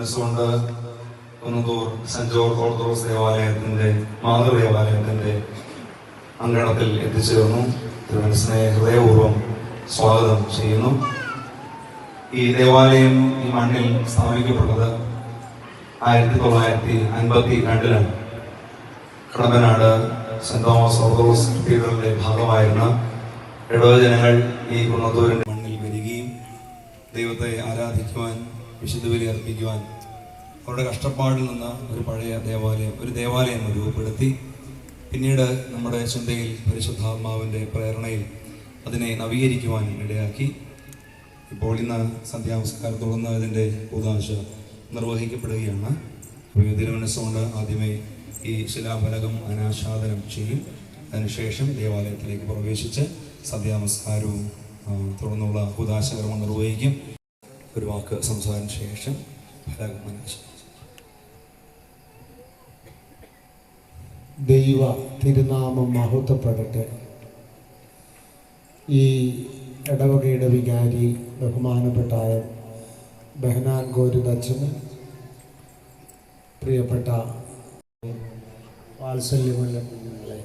അഭിമന്യ തിരുമനസ്സുകൊണ്ട് Kunnathur saint George Orthodox ദേവാലയത്തിന്റെ മാതൃ ദേവാലയത്തിന്റെ അങ്കണത്തിൽ എത്തിച്ചേർന്നു. തിരുമനസിനെ ഹൃദയപൂർവം സ്വാഗതം ചെയ്യുന്നു. ഈ ദേവാലയം ഈ മണ്ണിൽ സ്ഥാപിക്കപ്പെട്ടത് ആയിരത്തി തൊള്ളായിരത്തി അൻപത്തി രണ്ടിലാണ് കടമ്പനാട് സെന്റ് തോമസ് ഓർത്തഡോക്സ് കത്തീഡ്രലിന്റെ ഭാഗമായിരുന്ന ഇടവജനങ്ങൾ ഈ കുന്നത്തൂരിന്റെ മണ്ണിൽ വരികയും ദൈവത്തെ ആരാധിക്കുവാൻ വിശുദ്ധ ബലി അർപ്പിക്കുവാൻ അവരുടെ കഷ്ടപ്പാടിൽ നിന്ന് ഒരു പഴയ ദേവാലയം ഒരു ദേവാലയം രൂപപ്പെടുത്തി. പിന്നീട് നമ്മുടെ ചിന്തയിൽ പരിശുദ്ധാത്മാവിന്റെ പ്രേരണയിൽ അതിനെ നവീകരിക്കുവാൻ ഇടയാക്കി. ഇപ്പോൾ ഇന്ന് തുടർന്ന് ഇതിന്റെ കൂതാശ നിർവഹിക്കപ്പെടുകയാണ്. തിരുമനസ്സുകൊണ്ട് ആദ്യമേ ഈ ശിലാഫലകം അനാച്ഛാദനം ചെയ്യും. അതിനുശേഷം ദേവാലയത്തിലേക്ക് പ്രവേശിച്ച് സന്ധ്യാമസ്കാരവും തുടർന്നുള്ള കൂതാശകർമ്മം നിർവഹിക്കും. ഒരു വാക്ക് സംസാരിച്ച ശേഷം ദൈവ തിരുനാമം മഹത്വപ്പെടട്ടെ. ഈ ഇടവകയുടെ വികാരി ബഹുമാനപ്പെട്ടായ ബഹനാൻ ഗോരുദച്ചന് പ്രിയപ്പെട്ട വാത്സല്യമുള്ള കുഞ്ഞുങ്ങളെ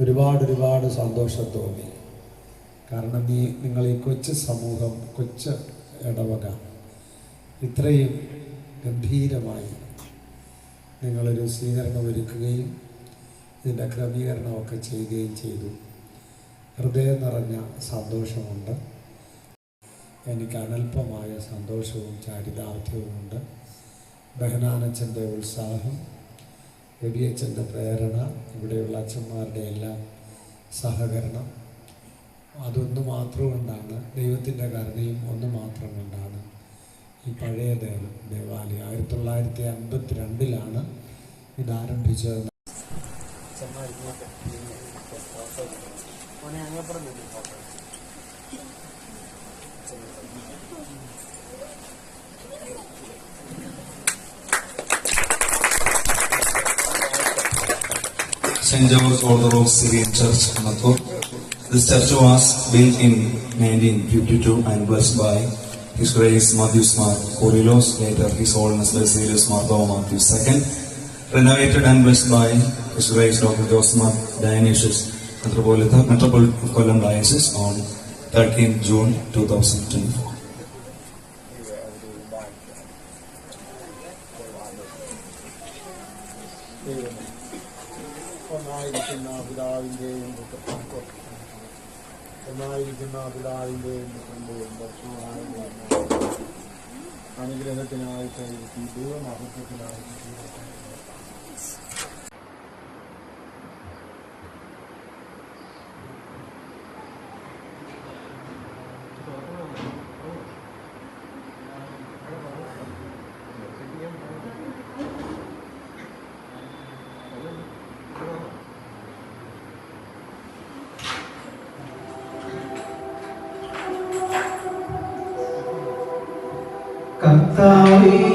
ഒരുപാട് ഒരുപാട് സന്തോഷം തോന്നി. കാരണം നീ നിങ്ങൾ ഈ കൊച്ചു സമൂഹം കൊച്ചു ഇടവക. ഇത്രയും ഗംഭീരമായി നിങ്ങളൊരു സ്വീകരണം ഒരുക്കുകയും ഇതിന്റെ ക്രമീകരണമൊക്കെ ചെയ്യുകയും ചെയ്തു. ഹൃദയം നിറഞ്ഞ സന്തോഷമുണ്ട്. എനിക്ക് അനൽപമായ സന്തോഷവും ചാരിതാർത്ഥ്യവുമുണ്ട്. ബഹനാനച്ചന്റെ ഉത്സാഹം രവിയച്ചന്റെ പ്രേരണ ഇവിടെയുള്ള അച്ഛന്മാരുടെ എല്ലാം സഹകരണം അതൊന്നു മാത്രം കൊണ്ടാണ് ദൈവത്തിന്റെ കരുണയും ഒന്ന് മാത്രം കൊണ്ടാണ് ഈ പഴയ ദേവ ദേവാലയം. ആയിരത്തി തൊള്ളായിരത്തി അൻപത്തി രണ്ടിലാണ് ഇത് ആരംഭിച്ചത് George order of Syrian church Mathur. This church was built in 1952 and blessed by His Grace Matthew Smart Korilos, later His Holiness Basilius Marthoma Matthew II. Renovated and blessed by His Grace Dr. Joseph Dionysius, Metropolitan, Metropolitan of Kollam Diocese on 13 June 2024. ഒന്നായിരിക്കുന്ന പിതാവിൻ്റെയും ഒന്നായിരിക്കുന്ന പിതാവിന്റെയും പുത്രന്റെയും ദർശനമായും അനുഗ്രഹത്തിനായിട്ട് ഈ Senhor.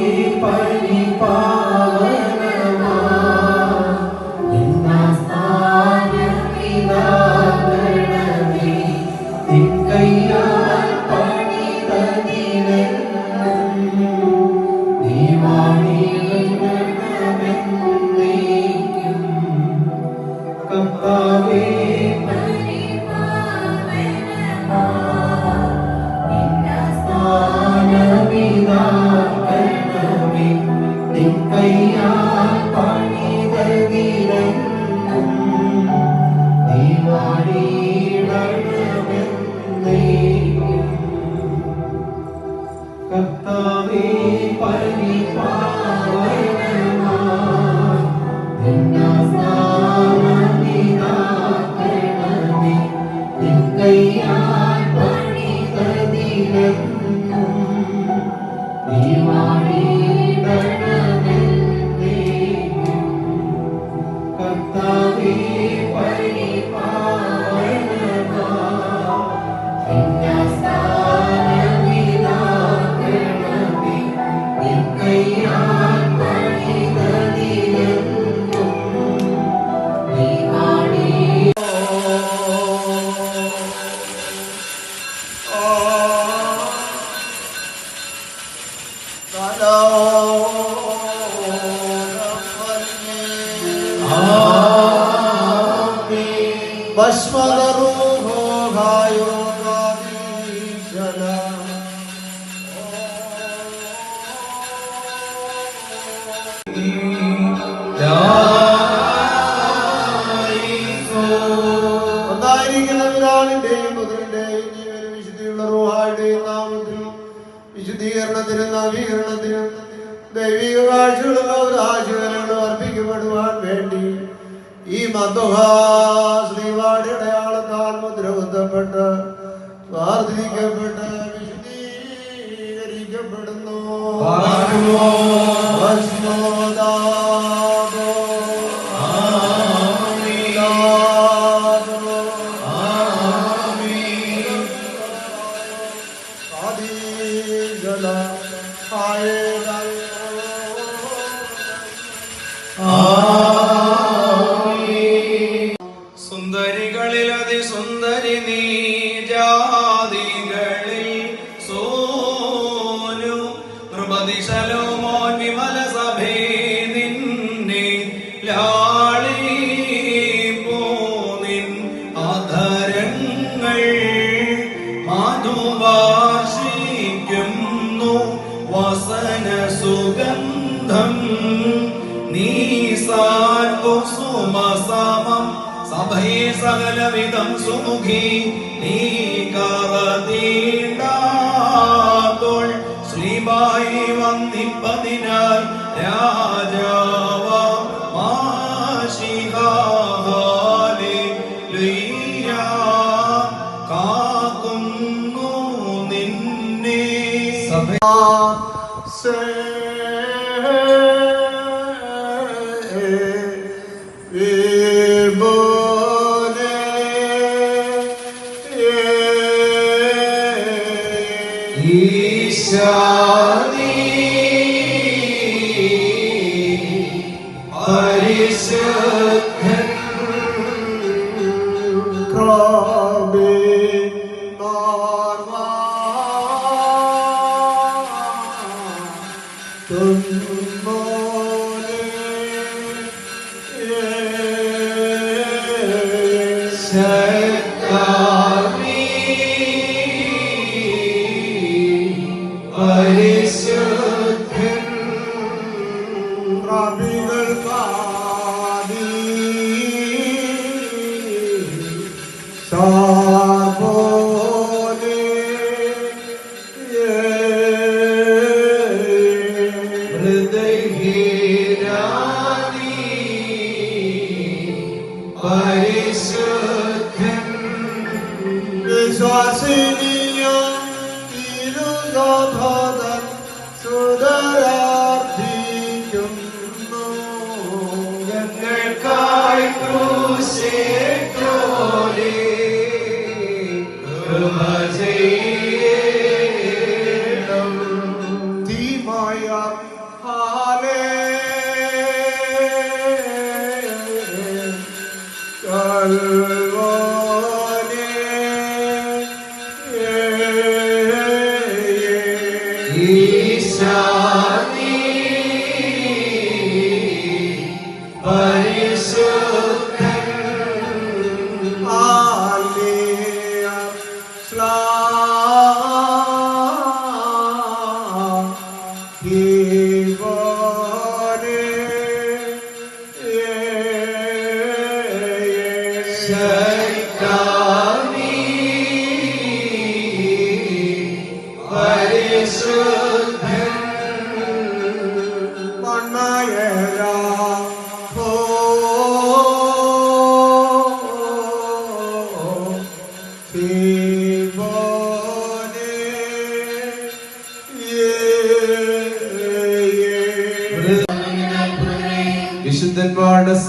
വിശുദ്ധീകരണത്തിനും നവീകരണത്തിനും ദൈവിക കാഴ്ചകളും ഔദാശീലങ്ങളും അർപ്പിക്കപ്പെടുവാൻ വേണ്ടി ഈ മധുഹാ ശ്രീവാടി അടയാളത്താൽ മുദ്രകുത്തപ്പെട്ട് പ്രാർത്ഥിക്കപ്പെട്ട് വിശുദ്ധീകരിക്കപ്പെടുന്നു. നീ സുമസമം സഭയെ സകലവിധം സുമുഖി നീ കവതീണ്ടാത്തോൾ ശ്രീബായി വന്നിപ്പതിനാൽ രാജാവ മാഷിഹാലെ കാക്കുന്നു നിന്നെ. സഭ 怎么 Tu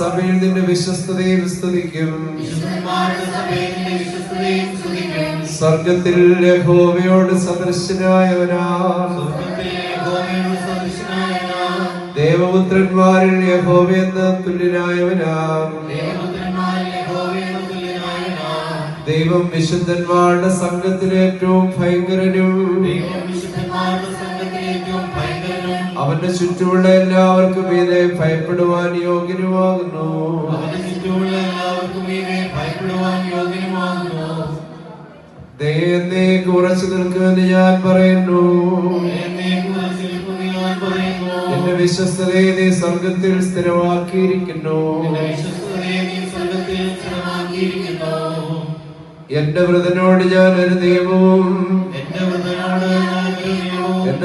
സഭയിൽ നിന്റെ വിശ്വസ്തതയെ സ്തുതിക്കും. സ്വർഗത്തിൽ യഹോവയോട് സദൃശനായവനാ ദേവപുത്രന്മാരിൽ യഹോവ എന്ന തുല്യനായവനാ ദൈവം വിശുദ്ധന്മാരുടെ സംഘത്തിൽ ഏറ്റവും ഭയങ്കരനും. അവന്റെ ചുറ്റുമുള്ള എല്ലാവർക്കും മീതെ ഭയപ്പെടുവാൻ യോഗ്യനുമാകുന്നു. ദൈവത്തെ കുറച്ചു നിൽക്കുമെന്ന് ഞാൻ പറയുന്നു. എന്റെ വിശ്വസ്തതയെ നീ സ്വർഗത്തിൽ സ്ഥിരമാക്കിയിരിക്കുന്നു. എന്റെ വ്രതനോട് ഞാൻ ഒരു നിയമവും എന്റെ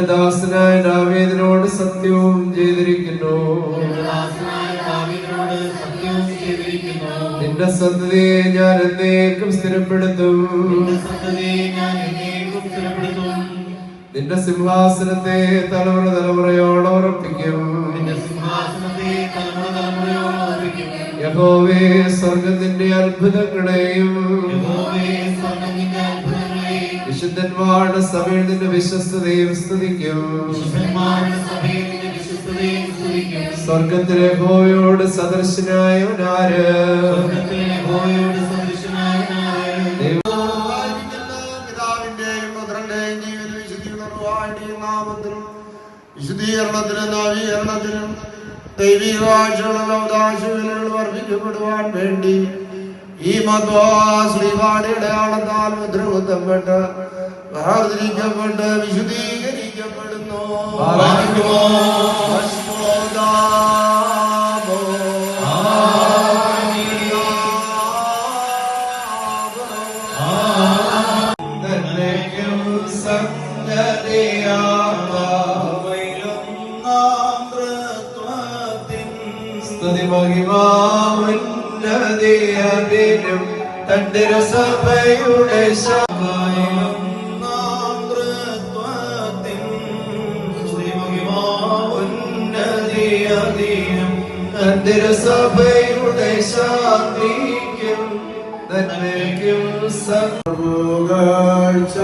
ദാസനായ ദാവീദിനോട് സത്യവും ചെയ്തിരിക്കുന്നു. നിന്റെ സന്തതിയെ ഞാൻ എന്നേക്കും സ്ഥിരപ്പെടുത്തും. നിന്റെ സിംഹാസനത്തെ തലമുറ തലമുറയോടെ ഉറപ്പിക്കും. യഹോവേ സ്വർഗത്തിന്റെ അത്ഭുതങ്ങളെയും വിശുദ്ധന്മാരുടെ സഭയിൽ നിന്റെ വിശ്വസ്തതയും സ്തുതിക്കും. സ്വർഗത്തിലെ ഹോയോട് സദർശനായവനാര് വിശുദ്ധീകരണത്തിനും നവീകരണത്തിനും ദൈവികവാഴ്ചകളും ഔദാശികളും വർദ്ധിക്കപ്പെടുവാൻ വേണ്ടി ഈ മധ്വാ ശ്രീവാണിയുടെ ആളത്താൽ മുദ്രകുത്തപ്പെട്ട് വേർതിരിക്കപ്പെട്ട് വിശുദ്ധീകരിക്കപ്പെടുന്നു തന്റെ സഭയുടെ ശാഖയിലും സഭയുടെ ശാന്തിക്കും നന്മയ്ക്കും സ പുകഴ്ച